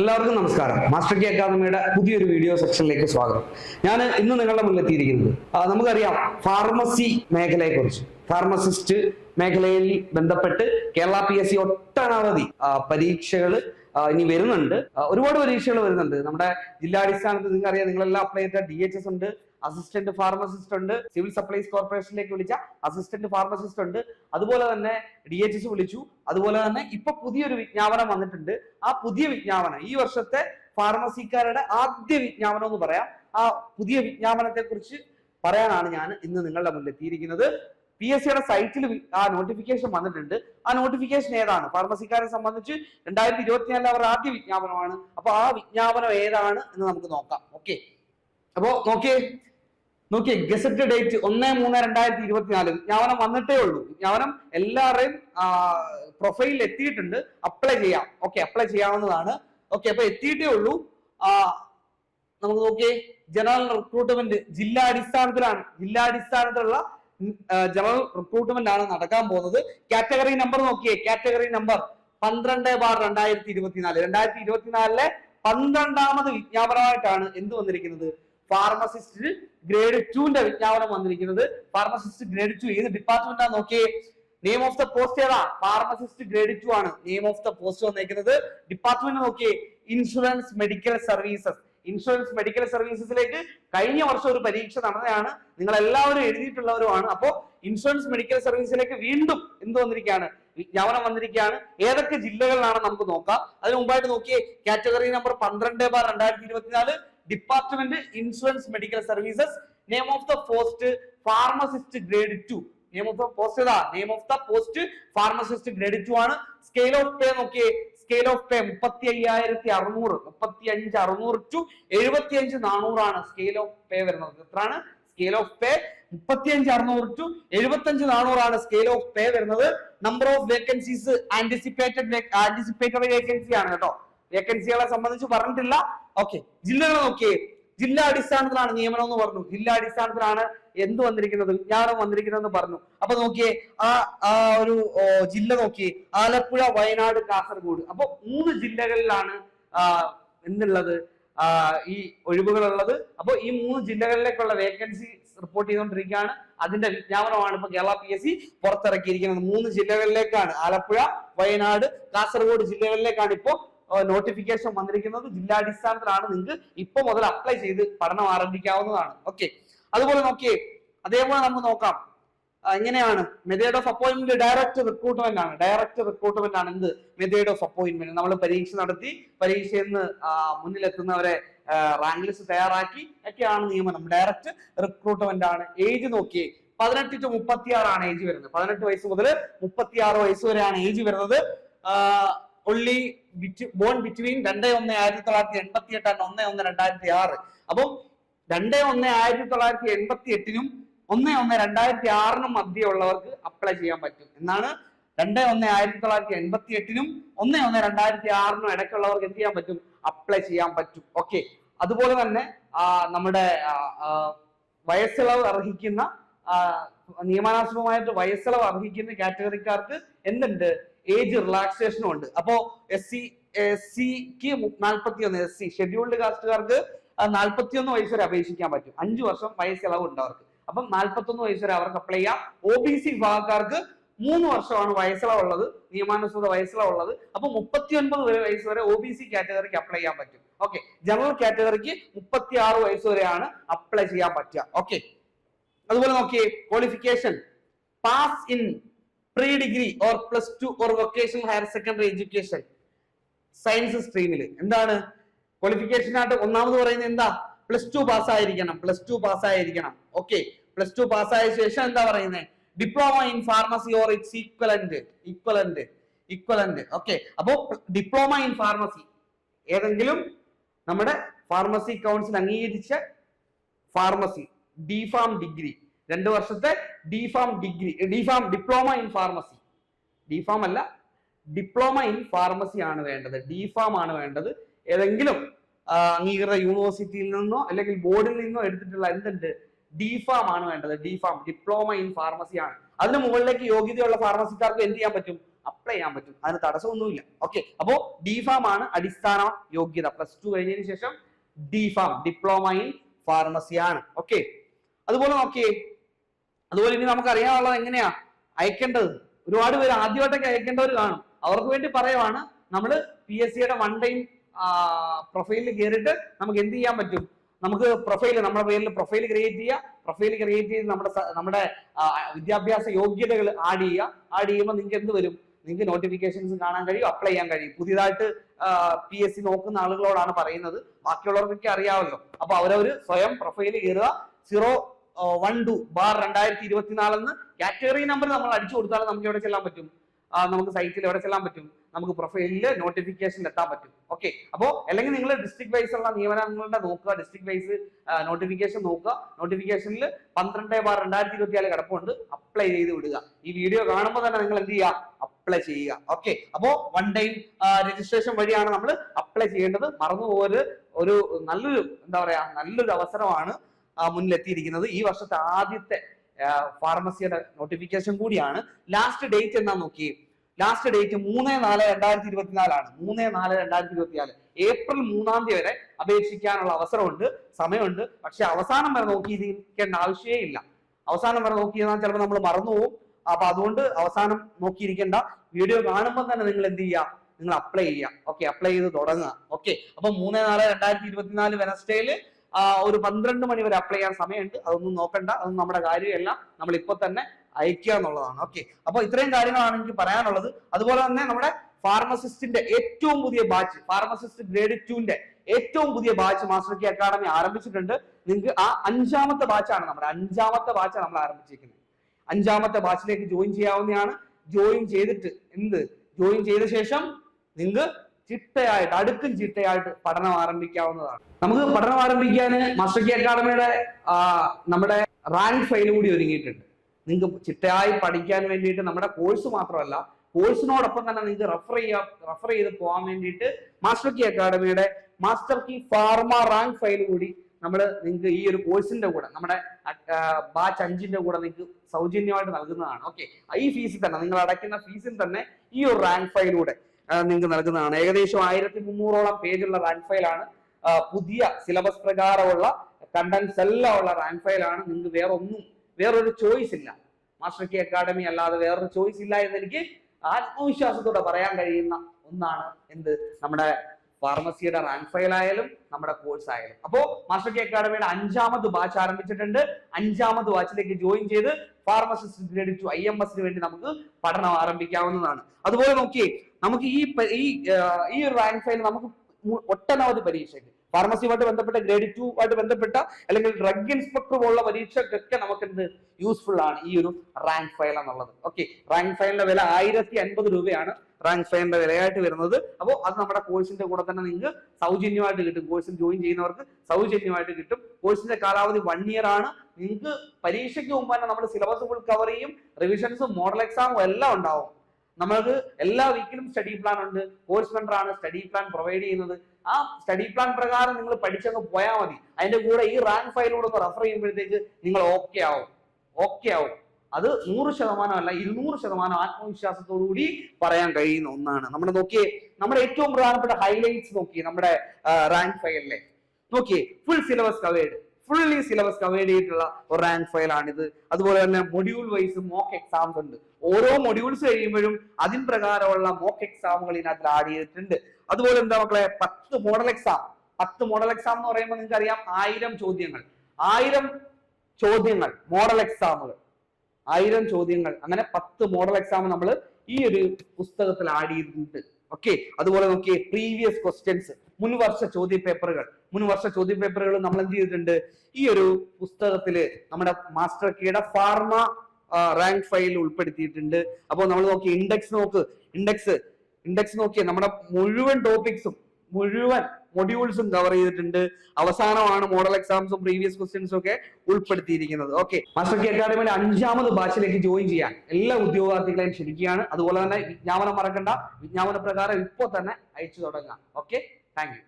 എല്ലാവർക്കും നമസ്കാരം. Master K അക്കാദമിയുടെ പുതിയൊരു വീഡിയോ സെക്ഷനിലേക്ക് സ്വാഗതം. ഞാൻ ഇന്ന് നിങ്ങളുടെ മുന്നിൽ എത്തിയിരിക്കുന്നത് നമുക്കറിയാം ഫാർമസി മേഖലയെ കുറിച്ച് ഫാർമസിസ്റ്റ് മേഖലയിൽ ബന്ധപ്പെട്ട് കേരള പി എസ് സി ഒട്ടനവധി പരീക്ഷകൾ ഇനി വരുന്നുണ്ട്. ഒരുപാട് പരീക്ഷകൾ വരുന്നുണ്ട്. നമ്മുടെ ജില്ലാടിസ്ഥാനത്ത് നിങ്ങൾക്ക് അറിയാം നിങ്ങളെല്ലാം അപ്ലൈ ചെയ്ത ഡി എച്ച് എസ് ഉണ്ട്. അസിസ്റ്റന്റ് ഫാർമസിസ്റ്റ് ഉണ്ട്. സിവിൽ സപ്ലൈസ് കോർപ്പറേഷനിലേക്ക് വിളിച്ച അസിസ്റ്റന്റ് ഫാർമസിസ്റ്റ് ഉണ്ട്. അതുപോലെ തന്നെ ഡി എച്ച് എസ് വിളിച്ചു. അതുപോലെ തന്നെ ഇപ്പൊ പുതിയൊരു വിജ്ഞാപനം വന്നിട്ടുണ്ട്. ആ പുതിയ വിജ്ഞാപനം ഈ വർഷത്തെ ഫാർമസിക്കാരുടെ ആദ്യ വിജ്ഞാപനം എന്ന് പറയാം. ആ പുതിയ വിജ്ഞാപനത്തെ കുറിച്ച് പറയാനാണ് ഞാൻ ഇന്ന് നിങ്ങളുടെ മുന്നിൽ എത്തിയിരിക്കുന്നത്. പി എസ് സിയുടെ സൈറ്റിൽ ആ നോട്ടിഫിക്കേഷൻ വന്നിട്ടുണ്ട്. ആ നോട്ടിഫിക്കേഷൻ ഏതാണ്? ഫാർമസിക്കാരെ സംബന്ധിച്ച് രണ്ടായിരത്തി ഇരുപത്തിനാലിൽ അവർ ആദ്യ വിജ്ഞാപനമാണ്. അപ്പൊ ആ വിജ്ഞാപനം ഏതാണ് എന്ന് നമുക്ക് നോക്കാം. ഓക്കെ അപ്പോ നോക്കിയേ. നോക്കിയേ ഗസറ്റ് ഡേറ്റ് ഒന്ന് മൂന്ന് രണ്ടായിരത്തി ഇരുപത്തിനാല്. വിജ്ഞാപനം വന്നിട്ടേ ഉള്ളൂ. വിജ്ഞാപനം എല്ലാവരുടെയും പ്രൊഫൈലിൽ എത്തിയിട്ടുണ്ട്. അപ്ലൈ ചെയ്യാം. ഓക്കെ അപ്ലൈ ചെയ്യാവുന്നതാണ്. ഓക്കെ അപ്പൊ എത്തിയിട്ടേ ഉള്ളൂ. നമുക്ക് നോക്കിയേ ജനറൽ റിക്രൂട്ട്മെന്റ് ജില്ലാ അടിസ്ഥാനത്തിലാണ്. ജില്ലാ അടിസ്ഥാനത്തിലുള്ള ജനറൽ റിക്രൂട്ട്മെന്റ് ആണ് നടക്കാൻ പോകുന്നത്. കാറ്റഗറി നമ്പർ നോക്കിയേ. കാറ്റഗറി നമ്പർ പന്ത്രണ്ട് ബാർ രണ്ടായിരത്തി ഇരുപത്തിനാല്. രണ്ടായിരത്തി ഇരുപത്തിനാലിലെ പന്ത്രണ്ടാമത് വിജ്ഞാപനമായിട്ടാണ് എന്ത് വന്നിരിക്കുന്നത്? ഫാർമസിസ്റ്റ് ഗ്രേഡ് ടുവിന്റെ വിജ്ഞാപനം വന്നിരിക്കുന്നത്. ഫാർമസിസ്റ്റ് ഗ്രേഡ് ടു ഏത് ഡിപ്പാർട്ട്മെന്റ് ആണ് നോക്കിയേ. നെയിം ഓഫ് ദ പോസ്റ്റ് ഏതാ? ഫാർമസിസ്റ്റ് ഗ്രേഡ് ടു ആണ്. നെയിം ഓഫ് ദ പോസ്റ്റ് വന്നിരിക്കുന്നത് ഡിപ്പാർട്ട്മെന്റ് നോക്കിയേ. Insurance medical services insurance medical സർവീസസിലേക്ക് കഴിഞ്ഞ വർഷം ഒരു പരീക്ഷ നടന്നതാണ്. നിങ്ങൾ എല്ലാവരും എഴുതിയിട്ടുള്ളവരുമാണ്. അപ്പോ ഇൻഷുറൻസ് മെഡിക്കൽ സർവീസിലേക്ക് വീണ്ടും എന്ത് വന്നിരിക്കുകയാണ്? വിജ്ഞാപനം വന്നിരിക്കുകയാണ്. ഏതൊക്കെ ജില്ലകളിലാണ് നമുക്ക് നോക്കാം. അതിന് മുമ്പായിട്ട് നോക്കിയേ. കാറ്റഗറി നമ്പർ പന്ത്രണ്ട് ബാർ രണ്ടായിരത്തി ഇരുപത്തിനാല്. Department insurance medical services name of the post pharmacist grade two name of the post ഏതാ? Name of the post pharmacist grade two ആണ്. സ്കെയിൽ ഓഫ് പേ നോക്കിയേ. സ്കെയിൽ ഓഫ് പേ മുപ്പത്തി അയ്യായിരത്തി അറുന്നൂറ് മുപ്പത്തി അഞ്ച് അറുന്നൂറ് ടു എഴുപത്തി അഞ്ച് നാനൂറാണ് സ്കെയിൽ ഓഫ് പേ വരുന്നത്. എത്രയാണ്? സ്കെയിൽ ഓഫ് പേ മുപ്പത്തി അഞ്ച് അറുന്നൂറ് ടു എഴുപത്തി അഞ്ച് നാനൂറാണ് സ്കെയിൽ ഓഫ് പേ വരുന്നത് number of vacancies anticipated anticipated vacancy ആണ് കേട്ടോ. വേക്കൻസികളെ സംബന്ധിച്ച് പറഞ്ഞിട്ടില്ല. ഓക്കെ ജില്ലകൾ നോക്കിയേ. ജില്ലാ അടിസ്ഥാനത്തിലാണ് നിയമനം എന്ന് പറഞ്ഞു. ജില്ലാ അടിസ്ഥാനത്തിലാണ് എന്ത് വന്നിരിക്കുന്നത്? വിജ്ഞാനം വന്നിരിക്കുന്നതെന്ന് പറഞ്ഞു. അപ്പൊ നോക്കിയേ ആ ആ ഒരു ജില്ല നോക്കിയേ. ആലപ്പുഴ വയനാട് കാസർഗോഡ്. അപ്പൊ മൂന്ന് ജില്ലകളിലാണ് എന്നുള്ളത് ഈ ഒഴിവുകളുള്ളത്. അപ്പൊ ഈ മൂന്ന് ജില്ലകളിലേക്കുള്ള വേക്കൻസി റിപ്പോർട്ട് ചെയ്തുകൊണ്ടിരിക്കുകയാണ്. അതിന്റെ വിജ്ഞാപനമാണ് ഇപ്പൊ കേരള പി എസ് സി പുറത്തിറക്കിയിരിക്കുന്നത്. മൂന്ന് ജില്ലകളിലേക്കാണ്. ആലപ്പുഴ വയനാട് കാസർഗോഡ് ജില്ലകളിലേക്കാണ് ഇപ്പോ നോട്ടിഫിക്കേഷൻ വന്നിരിക്കുന്നത് ജില്ലാടിസ്ഥാനത്തിലാണ് നിങ്ങൾക്ക് ഇപ്പൊ മുതൽ അപ്ലൈ ചെയ്ത് പഠനം ആരംഭിക്കാവുന്നതാണ്. ഓക്കെ അതുപോലെ നോക്കിയേ അതേപോലെ നമുക്ക് നോക്കാം. എങ്ങനെയാണ് method of appointment direct recruitment ആണ്. ഡയറക്റ്റ് റിക്രൂട്ട്മെന്റ് ആണ് എന്ത്? മെതേഡ് ഓഫ് അപ്പോയിന്റ്മെന്റ് നമ്മൾ പരീക്ഷ നടത്തി പരീക്ഷയിൽ നിന്ന് മുന്നിലെത്തുന്നവരെ റാങ്ക് ലിസ്റ്റ് തയ്യാറാക്കി ഒക്കെയാണ് നിയമനം. ഡയറക്റ്റ് റിക്രൂട്ട്മെന്റ് ആണ്. ഏജ് നോക്കിയേ പതിനെട്ട് ടു മുപ്പത്തി ആറാണ് ഏജ് വരുന്നത്. പതിനെട്ട് വയസ്സ് മുതൽ മുപ്പത്തി ആറ് വയസ്സ് വരെയാണ് ഏജ് വരുന്നത്. ഒള്ളി ബോൺ ബിറ്റ്വീൻ രണ്ട് ഒന്ന് ആയിരത്തി തൊള്ളായിരത്തി എൺപത്തി എട്ടാണ് ഒന്ന് ഒന്ന് രണ്ടായിരത്തി ആറ് അപ്പം രണ്ട് ഒന്ന് ആയിരത്തി തൊള്ളായിരത്തി എൺപത്തി എട്ടിനും ഒന്ന് ഒന്ന് രണ്ടായിരത്തി ആറിനും മധ്യമുള്ളവർക്ക് അപ്ലൈ ചെയ്യാൻ പറ്റും. എന്നാണ് രണ്ട് ഒന്ന് ആയിരത്തി തൊള്ളായിരത്തി എൺപത്തി എട്ടിനും ഒന്ന് ഒന്ന് രണ്ടായിരത്തി ആറിനും ഇടയ്ക്കുള്ളവർക്ക് എന്ത് ചെയ്യാൻ പറ്റും? അപ്ലൈ ചെയ്യാൻ പറ്റും. ഓക്കെ അതുപോലെ തന്നെ നമ്മുടെ വയസ്സിളവ് അർഹിക്കുന്ന നിയമാനുസൃതമായിട്ട് വയസ്സിളവ് അർഹിക്കുന്ന കാറ്റഗറിക്കാർക്ക് എന്തുണ്ട്? ഏജ് റിലാക്സേഷനും ഉണ്ട്. അപ്പോ എസ് സി എസ് സിക്ക് നാൽപ്പത്തി ഒന്ന് എസ് സി ഷെഡ്യൂൾഡ് കാസ്റ്റുകാർക്ക് നാൽപ്പത്തി ഒന്ന് വയസ്സ് വരെ അപേക്ഷിക്കാൻ പറ്റും. അഞ്ചു വർഷം വയസ്സ് ഇളവ് ഉണ്ട് അവർക്ക്. അപ്പം നാൽപ്പത്തൊന്ന് വയസ്സ് വരെ അവർക്ക് അപ്ലൈ ചെയ്യാം. ഒ ബി സി വിഭാഗക്കാർക്ക് മൂന്ന് വർഷമാണ് വയസ്സിളവുള്ളത് നിയമാനുസൃത വയസ്സിളവുള്ളത്. അപ്പൊ മുപ്പത്തി ഒൻപത് വരെ വയസ്സ് വരെ ഒ ബി സി കാറ്റഗറിക്ക് അപ്ലൈ ചെയ്യാൻ പറ്റും. ഓക്കെ ജനറൽ കാറ്റഗറിക്ക് മുപ്പത്തി ആറ് വയസ്സ് വരെയാണ് അപ്ലൈ ചെയ്യാൻ പറ്റുക. ഓക്കെ അതുപോലെ നോക്കിയേ qualification pass in pre degree or plus two or vocational higher secondary education science സ്ട്രീമിൽ എന്താണ്? ക്വാളിഫിക്കേഷൻ ആയിട്ട് ഒന്നാമത് പറയുന്നത് എന്താ? പ്ലസ് ടു പാസ്സായിരിക്കണം പ്ലസ് ടു പാസ്സായിരിക്കണം ഓക്കെ പ്ലസ് ടു പാസ്സായ ശേഷം എന്താ പറയുന്നത് diploma in pharmacy or its equivalent equivalent equivalent okay അപ്പോ ഡിപ്ലോമ ഇൻ ഫാർമസി ഏതെങ്കിലും നമ്മുടെ ഫാർമസി കൗൺസിൽ അംഗീകരിച്ച ഫാർമസി ഡിഫാം ഡിഗ്രി രണ്ട് വർഷത്തെ D Pharm degree D Pharm diploma in pharmacy D Pharm അല്ല ഡിപ്ലോമ ഇൻ ഫാർമസി ആണ് വേണ്ടത്. ഡിഫാം ആണ് വേണ്ടത്. ഏതെങ്കിലും അംഗീകൃത യൂണിവേഴ്സിറ്റിയിൽ നിന്നോ അല്ലെങ്കിൽ ബോർഡിൽ നിന്നോ എടുത്തിട്ടുള്ള എന്തുണ്ട്? ഡിഫാം ആണ് വേണ്ടത്. ഡിഫാം ഡിപ്ലോമ ഇൻ ഫാർമസി ആണ്. അതിന് മുകളിലേക്ക് യോഗ്യതയുള്ള ഫാർമസിക്കാർക്ക് എന്ത് ചെയ്യാൻ പറ്റും? അപ്ലൈ ചെയ്യാൻ പറ്റും. അതിന് തടസ്സമൊന്നുമില്ല. ഓക്കെ അപ്പോ ഡിഫാം ആണ് അടിസ്ഥാന യോഗ്യത. പ്ലസ് ടു കഴിഞ്ഞതിന് ശേഷം D Pharm diploma in pharmacy ആണ്. ഓക്കെ അതുപോലെ നോക്കിയേ. അതുപോലെ ഇനി നമുക്ക് അറിയാനുള്ളത് എങ്ങനെയാ? അയക്കേണ്ടത്. ഒരുപാട് പേര് ആദ്യമായിട്ടൊക്കെ അയക്കേണ്ടവർ കാണും. അവർക്ക് വേണ്ടി പറയുവാണ് നമ്മൾ പി എസ് സിയുടെ വൺ ടൈം പ്രൊഫൈലിൽ കയറിയിട്ട് നമുക്ക് എന്ത് ചെയ്യാൻ പറ്റും? നമുക്ക് പ്രൊഫൈൽ നമ്മുടെ പേരിൽ പ്രൊഫൈൽ ക്രിയേറ്റ് ചെയ്യുക പ്രൊഫൈൽ ക്രിയേറ്റ് ചെയ്ത് നമ്മുടെ നമ്മുടെ വിദ്യാഭ്യാസ യോഗ്യതകൾ ആഡ് ചെയ്യുക ആഡ് ചെയ്യുമ്പോൾ നിങ്ങൾക്ക് എന്ത് വരും? നിങ്ങൾക്ക് നോട്ടിഫിക്കേഷൻസ് കാണാൻ കഴിയും അപ്ലൈ ചെയ്യാൻ കഴിയും. പുതിയതായിട്ട് പി എസ് സി നോക്കുന്ന ആളുകളോടാണ് പറയുന്നത്. ബാക്കിയുള്ളവർക്കൊക്കെ അറിയാമല്ലോ അപ്പൊ അവരവർ സ്വയം പ്രൊഫൈൽ കയറുക സീറോ വൺ ടു ബാർ രണ്ടായിരത്തി ഇരുപത്തിനാലെന്ന് കാറ്റഗറി നമ്പർ നമ്മൾ അടിച്ചു കൊടുത്താൽ നമുക്ക് എവിടെ ചെല്ലാൻ പറ്റും? നമുക്ക് സൈറ്റിൽ എവിടെ ചെല്ലാൻ പറ്റും? നമുക്ക് പ്രൊഫൈലിൽ നോട്ടിഫിക്കേഷൻ എത്താൻ പറ്റും. ഓക്കെ അപ്പോ അല്ലെങ്കിൽ നിങ്ങൾ ഡിസ്ട്രിക്ട് വൈസ് ഉള്ള നിയമനങ്ങളുടെ നോക്കുക ഡിസ്ട്രിക്ട് വൈസ് നോട്ടിഫിക്കേഷൻ നോക്കുക. നോട്ടിഫിക്കേഷനിൽ പന്ത്രണ്ട് ബാർ രണ്ടായിരത്തി ഇരുപത്തിനാല് കിടപ്പുണ്ട്. അപ്ലൈ ചെയ്ത് വിടുക. ഈ വീഡിയോ കാണുമ്പോൾ തന്നെ നിങ്ങൾ എന്ത് ചെയ്യുക? അപ്ലൈ ചെയ്യുക. ഓക്കെ അപ്പോ വൺ ടൈം രജിസ്ട്രേഷൻ വഴിയാണ് നമ്മൾ അപ്ലൈ ചെയ്യേണ്ടത്. മറന്നു പോകരുത് ഒരു നല്ലൊരു എന്താ പറയാ നല്ലൊരു അവസരമാണ് മുന്നിലെത്തിയിരിക്കുന്നത്. ഈ വർഷത്തെ ആദ്യത്തെ ഫാർമസിയുടെ നോട്ടിഫിക്കേഷൻ കൂടിയാണ്. ലാസ്റ്റ് ഡേറ്റ് എന്നാ നോക്കി? ലാസ്റ്റ് ഡേറ്റ് മൂന്ന് നാല് രണ്ടായിരത്തി ഇരുപത്തിനാലാണ് മൂന്ന് നാല് രണ്ടായിരത്തി ഇരുപത്തിനാല് ഏപ്രിൽ മൂന്നാം തീയതി വരെ അപേക്ഷിക്കാനുള്ള അവസരമുണ്ട് സമയമുണ്ട്. പക്ഷെ അവസാനം വരെ നോക്കിയിരിക്കേണ്ട ആവശ്യമേ ഇല്ല. അവസാനം വരെ നോക്കിയിരുന്നാൽ ചിലപ്പോൾ നമ്മൾ മറന്നുപോകും. അപ്പൊ അതുകൊണ്ട് അവസാനം നോക്കിയിരിക്കേണ്ട. വീഡിയോ കാണുമ്പോൾ തന്നെ നിങ്ങൾ എന്ത് ചെയ്യുക? നിങ്ങൾ അപ്ലൈ ചെയ്യുക. ഓക്കെ അപ്ലൈ ചെയ്ത് തുടങ്ങുക. ഓക്കെ അപ്പൊ മൂന്ന് നാല് രണ്ടായിരത്തി ഇരുപത്തിനാല് വെനസ്ഡേയിൽ ഒരു പന്ത്രണ്ട് മണി വരെ അപ്ലൈ ചെയ്യാൻ സമയമുണ്ട്. അതൊന്നും നോക്കണ്ട. അതൊന്നും നമ്മുടെ കാര്യമല്ല. നമ്മൾ ഇപ്പൊ തന്നെ അയക്കുക എന്നുള്ളതാണ്. ഓക്കെ അപ്പൊ ഇത്രയും കാര്യങ്ങളാണ് എനിക്ക് പറയാനുള്ളത്. അതുപോലെ തന്നെ നമ്മുടെ ഫാർമസിസ്റ്റിന്റെ ഏറ്റവും പുതിയ ബാച്ച് ഫാർമസിസ്റ്റ് ഗ്രേഡ് ടുവിന്റെ ഏറ്റവും പുതിയ ബാച്ച് മാസ്റ്റർ കി അക്കാഡമി ആരംഭിച്ചിട്ടുണ്ട്. നിങ്ങൾക്ക് ആ അഞ്ചാമത്തെ ബാച്ചാണ് നമ്മുടെ അഞ്ചാമത്തെ ബാച്ചാണ് നമ്മൾ ആരംഭിച്ചിരിക്കുന്നത്. അഞ്ചാമത്തെ ബാച്ചിലേക്ക് ജോയിൻ ചെയ്യാവുന്നതാണ്. ജോയിൻ ചെയ്തിട്ട് എന്ത്? ജോയിൻ ചെയ്ത ശേഷം നിങ്ങൾക്ക് ചിട്ടയായിട്ട് അടുക്കും ചിട്ടയായിട്ട് പഠനം ആരംഭിക്കാവുന്നതാണ്. നമുക്ക് പഠനം ആരംഭിക്കാൻ മാസ്റ്റർ കി അക്കാഡമിയുടെ നമ്മുടെ റാങ്ക് ഫയൽ കൂടി ഒരുങ്ങിയിട്ടുണ്ട്. നിങ്ങൾക്ക് ചിട്ടയായി പഠിക്കാൻ വേണ്ടിയിട്ട് നമ്മുടെ കോഴ്സ് മാത്രമല്ല കോഴ്സിനോടൊപ്പം തന്നെ നിങ്ങൾക്ക് റെഫർ ചെയ്യാം റെഫർ ചെയ്ത് പോകാൻ വേണ്ടിയിട്ട് master key അക്കാഡമിയുടെ master key pharma rank file കൂടി നമ്മൾ നിങ്ങൾക്ക് ഈ ഒരു കോഴ്സിന്റെ കൂടെ നമ്മുടെ ബാച്ച് അഞ്ചിന്റെ കൂടെ നിങ്ങൾക്ക് സൗജന്യമായിട്ട് നൽകുന്നതാണ്. ഓക്കെ. ഈ ഫീസിൽ തന്നെ നിങ്ങൾ അടയ്ക്കുന്ന ഫീസിൽ തന്നെ ഈ ഒരു റാങ്ക് ഫയലൂടെ നിങ്ങൾക്ക് നൽകുന്നതാണ്. ഏകദേശം ആയിരത്തി മുന്നൂറോളം പേജുള്ള റാങ്ക് ഫയലാണ് പുതിയ സിലബസ് പ്രകാരമുള്ള കണ്ടന്റ്സ് എല്ലാം ഉള്ള റാങ്ക് ഫയലാണ് നിങ്ങൾക്ക് വേറെ ഒന്നും വേറൊരു ചോയ്സ് ഇല്ല. മാസ്റ്റർ കെ അക്കാഡമി അല്ലാതെ വേറൊരു ചോയ്സ് ഇല്ല എന്ന് എനിക്ക് ആത്മവിശ്വാസത്തോടെ പറയാൻ കഴിയുന്ന ഒന്നാണ് എന്ത്? നമ്മുടെ ഫാർമസിയുടെ റാങ്ക് ഫയൽ ആയാലും നമ്മുടെ കോഴ്സ് ആയാലും. അപ്പോ മാസ്റ്റർ കെ അക്കാഡമിയുടെ അഞ്ചാമത് ബാച്ച് ആരംഭിച്ചിട്ടുണ്ട്. അഞ്ചാമത് ബാച്ചിലേക്ക് ജോയിൻ ചെയ്ത് pharmacist grade two I M എസിന് വേണ്ടി നമുക്ക് പഠനം ആരംഭിക്കാവുന്നതാണ്. അതുപോലെ നോക്കിയേ നമുക്ക് ഈ ഈ ഈ റാങ്ക് ഫയൽ നമുക്ക് ഒട്ടനവധി പരീക്ഷയ്ക്ക് ഫാർമസിയുമായിട്ട് ബന്ധപ്പെട്ട ഗ്രേഡ് ടു ആയിട്ട് ബന്ധപ്പെട്ട അല്ലെങ്കിൽ ഡ്രഗ് ഇൻസ്പെക്ടർ പോലുള്ള പരീക്ഷയ്ക്കൊക്കെ നമുക്ക് എന്ത് യൂസ്ഫുൾ ആണ് ഈ ഒരു റാങ്ക് ഫയൽ എന്നുള്ളത്. ഓക്കെ റാങ്ക് ഫയലിന്റെ വില ആയിരത്തി അൻപത് രൂപയാണ് റാങ്ക് ഫയലിന്റെ വിലയായിട്ട് വരുന്നത്. അപ്പോൾ അത് നമ്മുടെ കോഴ്സിന്റെ കൂടെ തന്നെ നിങ്ങൾക്ക് സൗജന്യമായിട്ട് കിട്ടും. കോഴ്സിൽ ജോയിൻ ചെയ്യുന്നവർക്ക് സൗജന്യമായിട്ട് കിട്ടും. കോഴ്സിന്റെ കാലാവധി വൺ ഇയർ ആണ്. നിങ്ങൾക്ക് പരീക്ഷയ്ക്ക് മുമ്പ് തന്നെ നമ്മുടെ സിലബസ് ഫുൾ കവർ ചെയ്യും. റിവിഷൻസും മോഡൽ എക്സാമും എല്ലാം ഉണ്ടാവും. നമ്മൾക്ക് എല്ലാ വീക്കിലും സ്റ്റഡി പ്ലാൻ ഉണ്ട്. കോഴ്സ് ആണ് സ്റ്റഡി പ്ലാൻ പ്രൊവൈഡ് ചെയ്യുന്നത്. ആ സ്റ്റഡി പ്ലാൻ പ്രകാരം നിങ്ങൾ പഠിച്ചങ്ങ് പോയാൽ മതി. അതിന്റെ കൂടെ ഈ റാങ്ക് ഫയലിലൂടെ ഒന്ന് റെഫർ ചെയ്യുമ്പോഴത്തേക്ക് നിങ്ങൾ ഓക്കെ ആവും. ഓക്കെ ആവും. അത് നൂറ് ശതമാനം അല്ല ഇരുന്നൂറ് ശതമാനം ആത്മവിശ്വാസത്തോടുകൂടി പറയാൻ കഴിയുന്ന ഒന്നാണ്. നമ്മൾ നോക്കിയേ നമ്മുടെ ഏറ്റവും പ്രധാനപ്പെട്ട ഹൈലൈറ്റ്സ് നോക്കിയേ നമ്മുടെ റാങ്ക് ഫയലിലെ നോക്കിയേ full syllabus covered fully syllabus cover ചെയ്തിട്ടുള്ള ഒരു റാങ്ക് ഫയൽ ആണിത്. അതുപോലെ തന്നെ മൊഡ്യൂൾ വൈസ് മോക്ക് എക്സാംസ് ഉണ്ട്. ഓരോ മൊഡ്യൂൾസ് കഴിയുമ്പോഴും അതിൻ പ്രകാരമുള്ള മോക്ക് എക്സാമുകൾ ഇതിനകത്ത് ആഡ് ചെയ്തിട്ടുണ്ട്. അതുപോലെ എന്താ മക്കളെ പത്ത് മോഡൽ എക്സാം പത്ത് മോഡൽ എക്സാം എന്ന് പറയുമ്പോൾ നിങ്ങൾക്ക് അറിയാം ആയിരം ചോദ്യങ്ങൾ. ആയിരം ചോദ്യങ്ങൾ മോഡൽ എക്സാമുകൾ ആയിരം ചോദ്യങ്ങൾ. അങ്ങനെ പത്ത് മോഡൽ എക്സാം നമ്മൾ ഈ ഒരു പുസ്തകത്തിൽ ആഡ് ചെയ്തിട്ടുണ്ട്. ഓക്കെ അതുപോലെ നോക്കിയേ പ്രീവിയസ് ക്വസ്റ്റ്യൻസ് മുൻവർഷ ചോദ്യ പേപ്പറുകൾ മുൻവർഷ ചോദ്യ പേപ്പറുകൾ നമ്മൾ എന്ത് ചെയ്തിട്ടുണ്ട്? ഈ ഒരു പുസ്തകത്തിൽ നമ്മുടെ മാസ്റ്റർ കീയുടെ ഫാർമ റാങ്ക് ഫയൽ ഉൾപ്പെടുത്തിയിട്ടുണ്ട്. അപ്പോൾ നമ്മൾ നോക്കി ഇൻഡെക്സ് നോക്ക്. ഇൻഡെക്സ് ഇൻഡെക്സ് നോക്കിയേ നമ്മുടെ മുഴുവൻ ടോപ്പിക്സും മുഴുവൻ മൊഡ്യൂൾസും കവർ ചെയ്തിട്ടുണ്ട്. അവസാനമാണ് മോഡൽ എക്സാംസും പ്രീവിയസ് ക്വസ്റ്റ്യൻസും ഒക്കെ ഉൾപ്പെടുത്തിയിരിക്കുന്നത്. ഓക്കെ മാസ്റ്റർ കെ അക്കാദമിയുടെ അഞ്ചാമത് ബാച്ചിലേക്ക് ജോയിൻ ചെയ്യാൻ എല്ലാ ഉദ്യോഗാർത്ഥികളെയും ക്ഷണിക്കുകയാണ്. അതുപോലെ തന്നെ വിജ്ഞാപനം മറക്കണ്ട. വിജ്ഞാപന പ്രകാരം ഇപ്പോൾ തന്നെ അയച്ചു തുടങ്ങാം. Okay thank